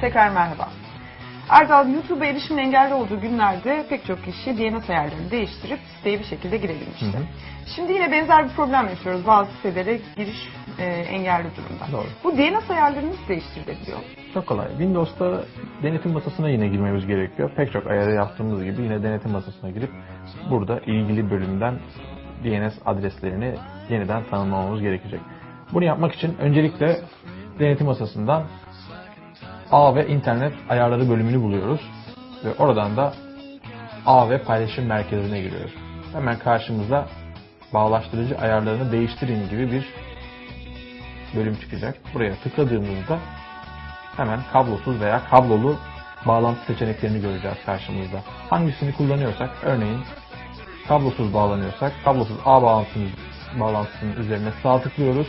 Tekrar merhaba. Erdal, YouTube'a erişimin engelli olduğu günlerde pek çok kişi DNS ayarlarını değiştirip siteye bir şekilde girebilmişti. Hı hı. Şimdi yine benzer bir problem yaşıyoruz. Bazı sitelere giriş e, engelli durumda. Doğru. Bu DNS ayarları nasıl değiştirilebiliyor? Çok kolay. Windows'ta denetim masasına yine girmemiz gerekiyor. Pek çok ayarı yaptığımız gibi yine denetim masasına girip burada ilgili bölümden DNS adreslerini yeniden tanımlamamız gerekecek. Bunu yapmak için öncelikle denetim masasından ağ ve internet ayarları bölümünü buluyoruz. Ve oradan da ağ ve paylaşım merkezine giriyoruz. Hemen karşımıza bağlaştırıcı ayarlarını değiştirin gibi bir bölüm çıkacak. Buraya tıkladığımızda hemen kablosuz veya kablolu bağlantı seçeneklerini göreceğiz karşımızda. Hangisini kullanıyorsak, örneğin kablosuz bağlanıyorsak, kablosuz ağ bağlantısının, bağlantısının üzerine sağ tıklıyoruz.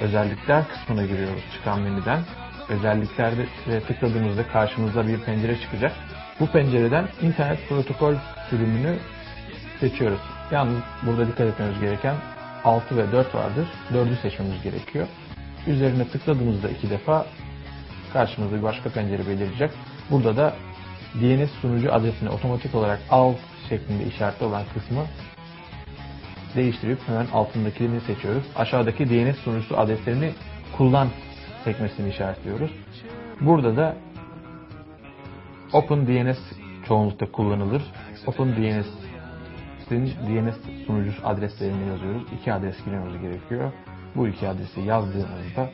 Özellikler kısmına giriyoruz çıkan menüden. Özelliklerde tıkladığımızda karşımıza bir pencere çıkacak. Bu pencereden internet protokol sürümünü seçiyoruz. Yalnız burada dikkat etmemiz gereken 6 ve 4 vardır. 4'ü seçmemiz gerekiyor. Üzerine tıkladığımızda iki defa karşımızda bir başka pencere belirecek. Burada da DNS sunucu adresini otomatik olarak al şeklinde işaretli olan kısmı değiştirip hemen altındakini seçiyoruz. Aşağıdaki DNS sunucusu adreslerini kullan sekmesini işaretliyoruz. Burada da OpenDNS çoğunlukta kullanılır. OpenDNS DNS sunucusu adreslerini yazıyoruz. İki adres girmemiz gerekiyor. Bu iki adresi yazdığımızda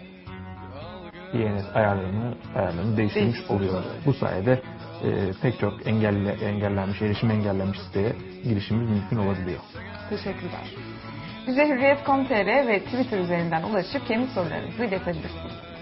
DNS ayarlarını, ayarlarını değiştirmiş Değiştirmiş oluyoruz. Bu sayede e, pek çok engelle, engellenmiş, erişim engellenmiş siteye girişimiz mümkün olabiliyor. Teşekkürler. Bize Hürriyet.com.tr ve Twitter üzerinden ulaşıp kendi sorularınızı iletebilirsiniz.